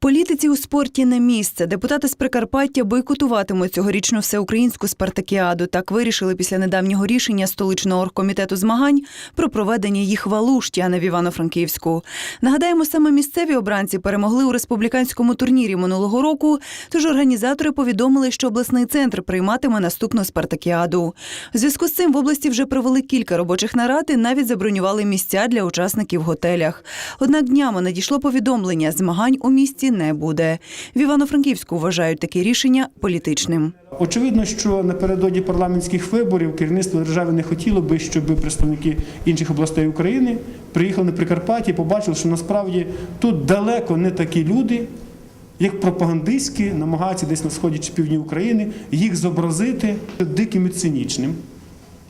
Політиці у спорті не місце. Депутати з Прикарпаття бойкотуватимуть цьогорічну всеукраїнську спартакіаду. Так вирішили після недавнього рішення столичного оргкомітету змагань про проведення їх в Алушті, а не в Івано-Франківську. Нагадаємо, саме місцеві обранці перемогли у республіканському турнірі минулого року. Тож організатори повідомили, що обласний центр прийматиме наступну спартакіаду. У зв'язку з цим в області вже провели кілька робочих нарад і навіть забронювали місця для учасників в готелях. Однак днями надійшло повідомлення, змагань у місті не буде. В Івано-Франківську вважають таке рішення політичним. Очевидно, що напередодні парламентських виборів керівництво держави не хотіло би, щоб представники інших областей України приїхали на Прикарпаття і побачили, що насправді тут далеко не такі люди, як пропагандистські, намагаються десь на сході чи півдні України їх зобразити диким і цинічним.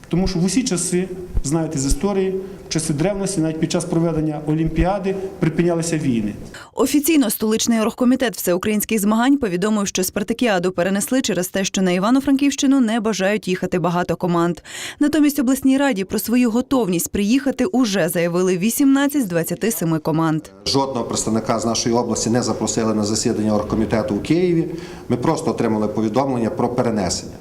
Тому що в усі часи, знаєте з історії, в часи древності, навіть під час проведення Олімпіади припинялися війни. Офіційно столичний оргкомітет всеукраїнських змагань повідомив, що спартакіаду перенесли через те, що на Івано-Франківщину не бажають їхати багато команд. Натомість обласній раді про свою готовність приїхати уже заявили 18 з 27 команд. Жодного представника з нашої області не запросили на засідання оргкомітету у Києві. Ми просто отримали повідомлення про перенесення.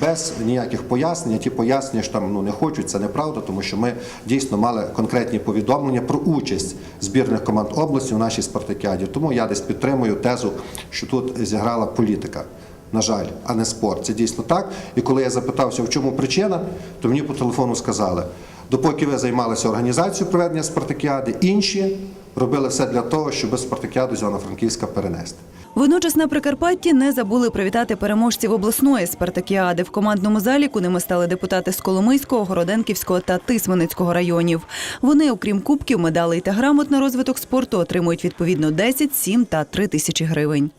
Без ніяких пояснень, ті пояснення що там ну не хочуть, це неправда, тому що ми дійсно мали конкретні повідомлення про участь збірних команд області у нашій спартакіаді. Тому я десь підтримую тезу, що тут зіграла політика. На жаль, а не спорт. Це дійсно так. І коли я запитався, в чому причина, то мені по телефону сказали: допоки ви займалися організацією проведення спартакіади, інші робили все для того, щоб спартакіаду з Івано-Франківська перенести. Водночас на Прикарпатті не забули привітати переможців обласної спартакіади. В командному заліку ними стали депутати з Коломийського, Городенківського та Тисменицького районів. Вони, окрім кубків, медалей та грамот на розвиток спорту, отримують відповідно 10, 7 та 3 тисячі гривень.